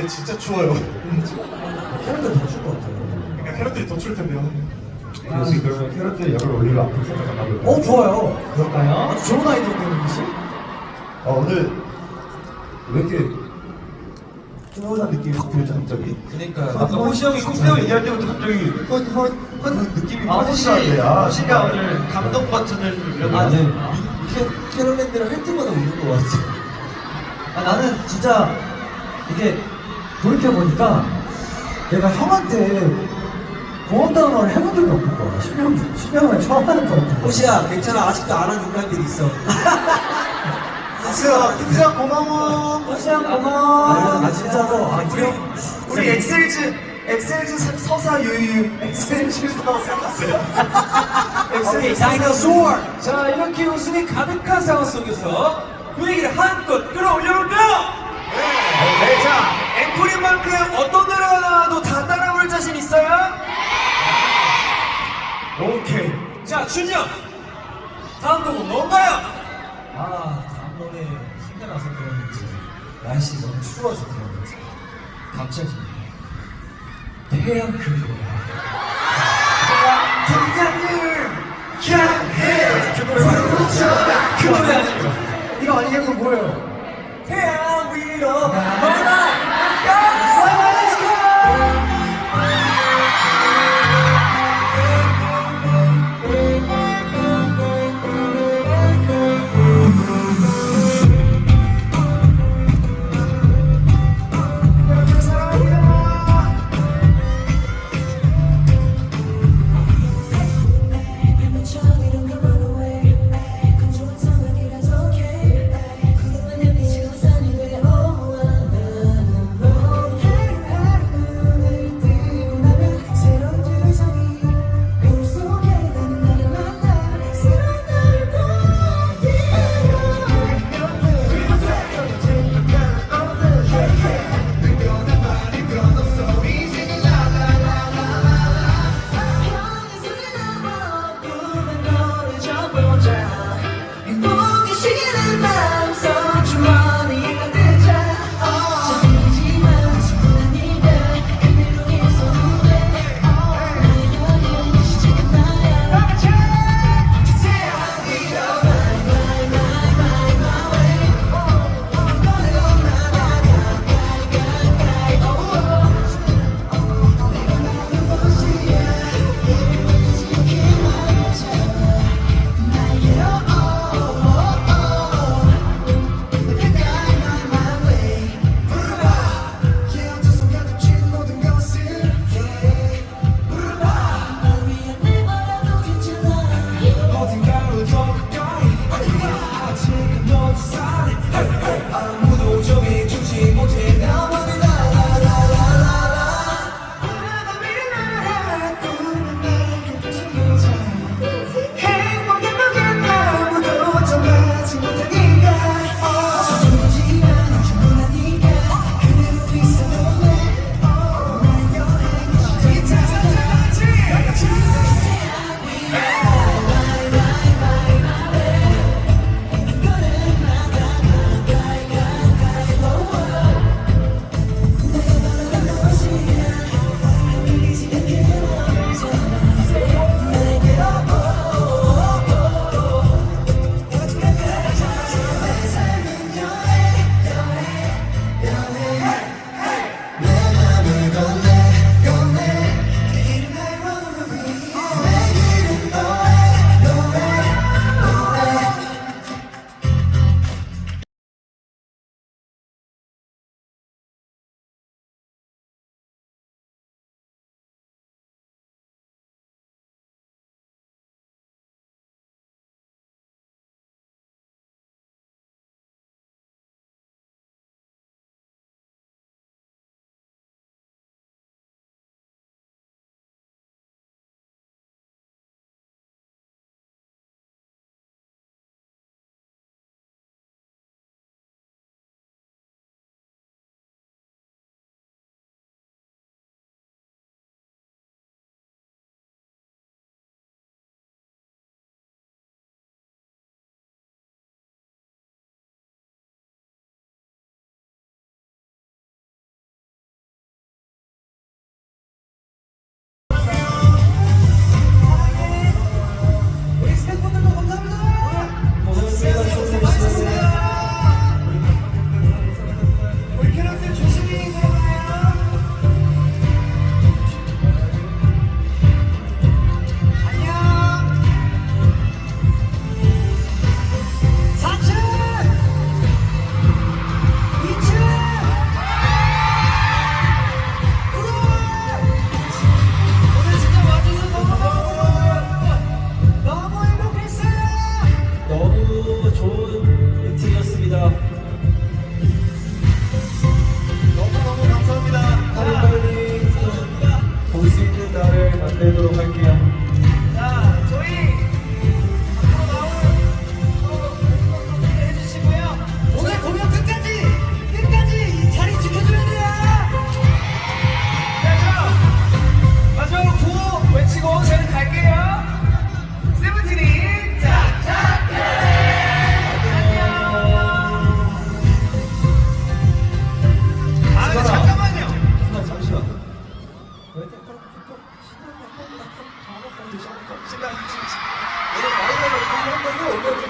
근데 진짜 추워요. 캐럿들 더출것 같아요 그러니까 캐럿들이 더 추울 텐데요. 혹시 그러면 캐럿들 열을 올리고 앞으로 살짝 나가볼까요? 어 좋아요 그럴까요? 아주 좋은 아이디어 때문이지 어, 오늘 왜 이렇게 훈훈한 느낌이 확 들죠 갑자기? 그러니까 아까 호시 형이 콩태형 얘기할 때부터 갑자기 헌헌헌 느낌이 아 혹시 퍼지시는데 아 호시가 오늘 감동 버튼을 누르고 아니 캐- 캐롤랜드를 할 때마다 우는 것 같아 아 나는 진짜 이게 돌이켜보니까 내가 형한테 고맙다는 말을 해본 적이 없는 거야. 10년, 10년 만에 처음 하는 거 같아. 호시야 괜찮아. 아직도 안한 농담들이 있어. 희수야, 희수야 고마워. 호시야 고마워. 아 진짜로. 아 우리 우리 엑셀즈, 엑셀즈 서- 서사 유유. 엑셀즈 서사. 오케이 다이너 소어 자 이렇게 웃음이 가득한 상황 속에서 분위기를 한껏 끌어올려볼까요? 네, 자 앵콜인 만큼 어떤 노래가 나와도 다 따라 부를 자신 있어요? 오케이. 자 준영. 다음 곡은 뭔가요? 아 다음 노래 힘들어서 그런지 날씨 너무 추워서 그런지 갑자기 태양 그리워요. 태양을 향해 그 노래 말고 그 노래 아니에요. 이거 아니겠고 뭐예요? 태양 위로 날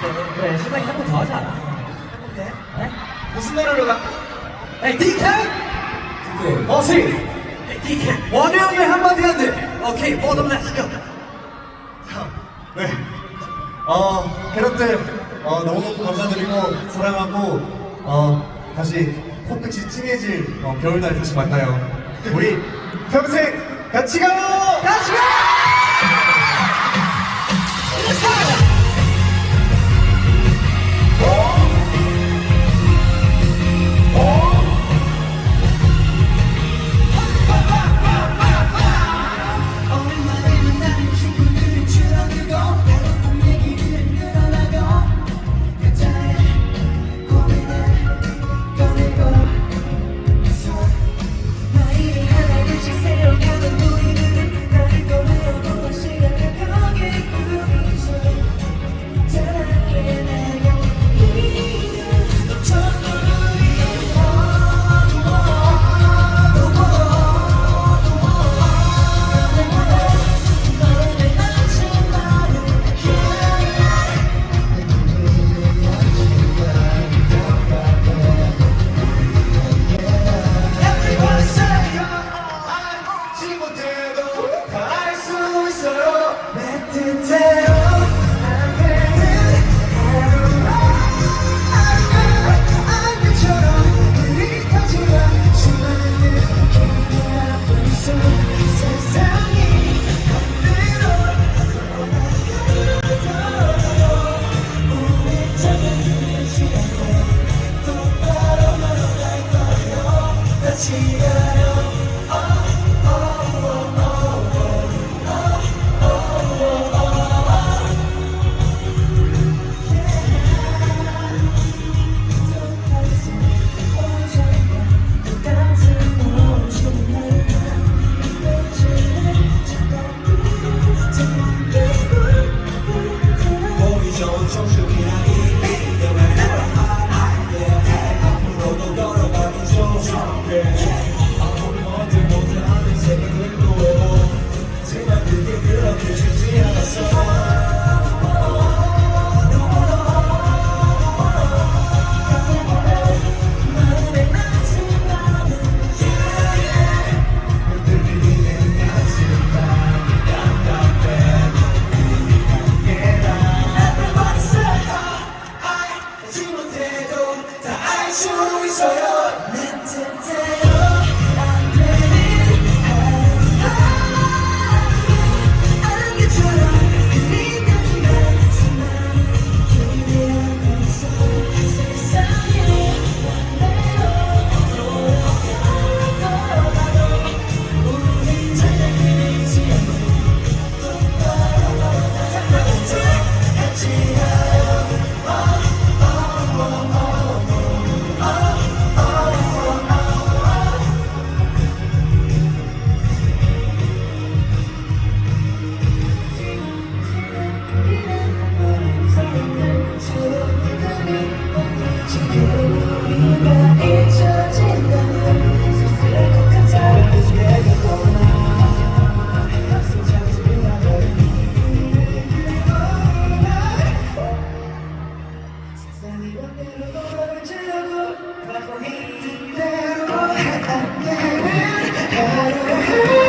네, 그래 신랑이 한번 더 하자 네? 무슨 노래로 가? 에이 디켓! 어색! 에이 디켓! 원영이 한마디 한대! 오케이 뭐 모든 렛츠고! 네. 어, 캐럿들 어, 너무너무 감사드리고 사랑하고 어, 다시 코끝이 찡해질 어, 겨울날 다시 만나요. 우리 평생 같이 가요! 같이 가요! Hello. Israel. 가고 있는 대로 해야 해 하루에